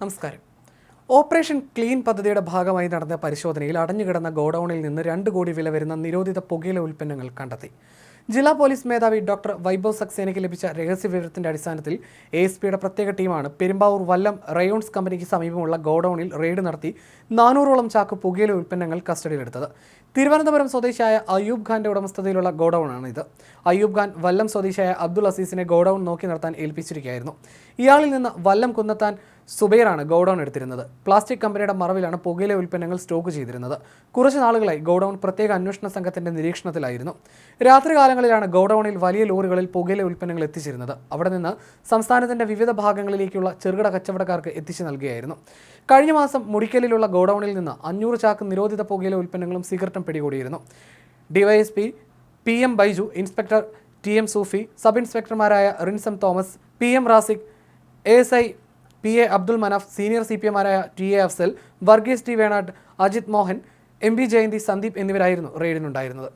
നമസ്കാരം. Operation clean പദ്ധതിയുടെ ഭാഗമായി നടന്ന പരിശോധനയിൽ അടഞ്ഞുകിടന്ന ഗോഡൌണിൽ നിന്ന് രണ്ട് കോടി വില വരുന്ന നിരോധിത പുകയില ഉൽപ്പന്നങ്ങൾ കണ്ടെത്തി. ജില്ലാ പോലീസ് മേധാവി ഡോക്ടർ വൈഭവ് സക്സേനയ്ക്ക് ലഭിച്ച രഹസ്യ വിവരത്തിന്റെ അടിസ്ഥാനത്തിൽ എ എസ് പിയുടെ പ്രത്യേക ടീമാണ് പെരുമ്പാവൂർ വല്ലം റയോൺസ് കമ്പനിക്ക് സമീപമുള്ള ഗോഡൌണിൽ റെയ്ഡ് നടത്തി നാനൂറോളം ചാക്ക് പുകയില ഉൽപ്പന്നങ്ങൾ കസ്റ്റഡിയിലെടുത്തത്. തിരുവനന്തപുരം സ്വദേശിയായ അയ്യൂബ് ഖാന്റെ ഉടമസ്ഥതയിലുള്ള ഗോഡൌണാണ് ഇത് അയ്യൂബ് ഖാൻ വല്ലം സ്വദേശിയായ അബ്ദുൾ അസീസിനെ ഗോഡൌൺ നോക്കി നടത്താൻ ഏൽപ്പിച്ചിരിക്കുകയായിരുന്നു. ഇയാളിൽ നിന്ന് വല്ലം കുന്നത്താൻ സുബൈറാണ് ഗോഡൌൺ എടുത്തിരുന്നത്. പ്ലാസ്റ്റിക് കമ്പനിയുടെ മറവിലാണ് പുകയില ഉൽപ്പന്നങ്ങൾ സ്റ്റോക്ക് ചെയ്തിരുന്നത്. കുറച്ച് നാളുകളായി ഗോഡൌൺ പ്രത്യേക അന്വേഷണ സംഘത്തിന്റെ നിരീക്ഷണത്തിലായിരുന്നു. രാത്രികാലങ്ങളിലാണ് ഗോഡൌണിൽ വലിയ ലോറികളിൽ പുകയില ഉൽപ്പന്നങ്ങൾ എത്തിച്ചിരുന്നത്. അവിടെ നിന്ന് സംസ്ഥാനത്തിന്റെ വിവിധ ഭാഗങ്ങളിലേക്കുള്ള ചെറുകിട കച്ചവടക്കാർക്ക് എത്തിച്ചു നൽകുകയായിരുന്നു കഴിഞ്ഞ മാസം മുടിക്കലിലുള്ള ഗോഡൌണിൽ നിന്ന് അഞ്ഞൂറ് ചാക്ക് നിരോധിത പുകയില ഉൽപ്പന്നങ്ങളും സിഗരറ്റും പിടികൂടിയിരുന്നു. DYSP P M Baiju inspector T M Sufi sub ഇൻസ്പെക്ടർമാരായ Rinsam Thomas P M Rasiq A S I P A Abdul Manaf senior C P എമാരായ T A Afsal Varghese T Venad Ajith Mohan M B Jayanthi Sandeep എന്നിവരായിരുന്നു റെയ്ഡിനുണ്ടായിരുന്നത്.